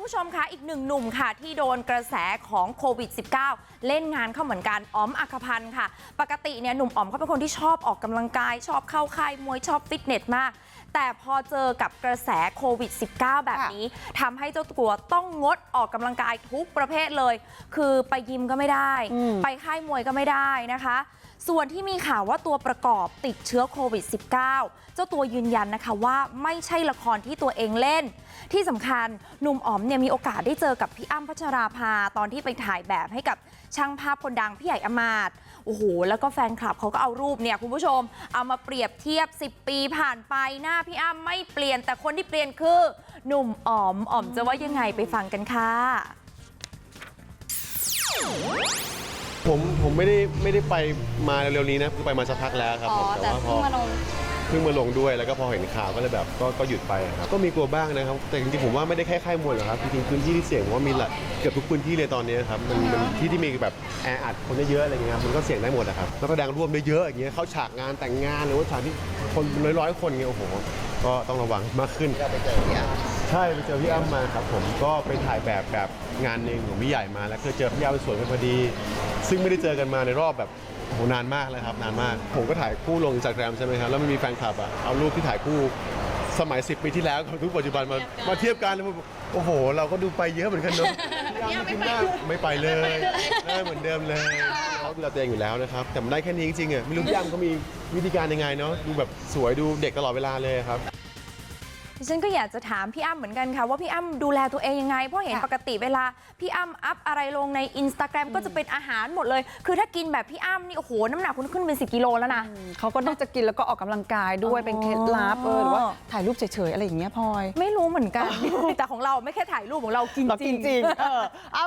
คุณผู้ชมคะอีกหนึ่งหนุ่มค่ะที่โดนกระแสของโควิด -19 เล่นงานเข้าเหมือนกันอ๋อมอัคพันธ์ค่ะ ปกติเนี่ยหนุ่มอ๋อมเขาเป็นคนที่ชอบออกกำลังกาย ชอบเข้าค่ายมวยชอบฟิตเนสมาก แต่พอเจอกับกระแสโควิด -19 แบบนี้ทำให้เจ้าตัวต้องงดออกกำลังกายทุกประเภทเลย คือไปยิมก็ไม่ได้อืมไปค่ายมวยก็ไม่ได้นะคะส่วนที่มีข่าวว่าตัวประกอบติดเชื้อโควิด -19 เจ้าตัวยืนยันนะคะว่าไม่ใช่ละครที่ตัวเองเล่น ที่สำคัญหนุ่มอ๋อมเนี่ยมีโอกาสได้เจอกับพี่อ้ำพัชราภาตอนที่ไปถ่ายแบบให้กับช่างภาพคนดังพี่ใหญ่อมาตย์โอ้โหแล้วก็แฟนคลับเขาก็เอารูปเนี่ยคุณผู้ชมเอามาเปรียบเทียบ 10 ปีผ่านไปหน้าพี่อ้ำไม่เปลี่ยน แต่คนที่เปลี่ยนคือหนุ่มอ๋อมอ๋อมจะว่ายังไงไปฟังกันค่ะผมผมไม่ได้ไม่ได้ไปมาเร็วๆนี้นะคือไปมาสักพักแล้วครับอ๋อผมแต่ว่าพเพิ่องมาลง เพิ่งมาลงด้วยแล้วก็พอเห็นข่าวก็เลยแบบก็ก็หยุดไปครับก็มีกลัวบ้างนะครับ แต่จริงๆผมว่าไม่ได้แค่ค่ายมวยหรอกครับจริงๆพื้นที่ที่เสี่ยงผมว่ามีหลายเกือบทุกพื้นที่เลยตอนนี้ครับมันมันที่ที่มีแบบแออัดคนเยอะๆอะไรเงี้ยครับมันก็เสี่ยงได้หมดนะครับนักแสดงร่วมเยอะๆอย่างเงี้ยเข้าฉากงานแต่งงานหรือว่าฉากที่คนร้อยๆคนเงี้ยโอ้โหก็ต้องระวังมากขึ้น ก็ไปเจอพี่อ้ำใช่ไปเจอพี่อ้ำมาครับผมก็ไปถ่ายแบบแบบงานหนึ่งของพี่ใหญ่มาแล้วเคยเจอพี่อ้ำสวนกันพอดี ซึ่งไม่ได้เจอกันมาในรอบแบบ โหนานมากแล้วครับนานมาก ผมก็ถ่ายคู่ลงอินสตาแกรมใช่ไหมครับแล้วมันมีแฟนคลับอะเอารูปที่ถ่ายคู่สมัย 10 ปีที่แล้วกับทุกปัจจุบันมามาเทียบกันแล้วมันโอ้โห เราก็ดูไปเยอะเหมือนกันเนอะพี่อ้ำไม่ไปไม่ไปเลยได้เหมือนเดิมเลยเขาดูแลตัวเองอยู่แล้วนะครับ แต่มันได้แค่นี้จริงๆอะไม่รู้พี่อ้ำเขามีวิธีการยังไงเนาะดูแบบสวยดูเด็กตลอดเวลาเลยครับ ดิฉันก็อยากจะถามพี่อ้ำเหมือนกันค่ะว่าพี่อ้ำดูแลตัวเองยังไง เพราะเห็นค่ะปกติเวลาพี่อ้ำอัพอะไรลงในอินสตาแกรมก็จะเป็นอาหารหมดเลย คือถ้ากินแบบพี่อ้ำนี่โอ้โหน้ำหนักคุณขึ้นเป็น10กิโลแล้วนะเขาก็นอกจากกินแล้วก็ออกกำลังกายด้วยอ๋อเป็นเคล็ดลับเออหรือว่าถ่ายรูปเฉยๆอะไรอย่างเงี้ยพลอย ไม่รู้เหมือนกันแต่ของเราไม่แค่ถ่ายรูปของเรากินเราจกิรินงจริงเออเอา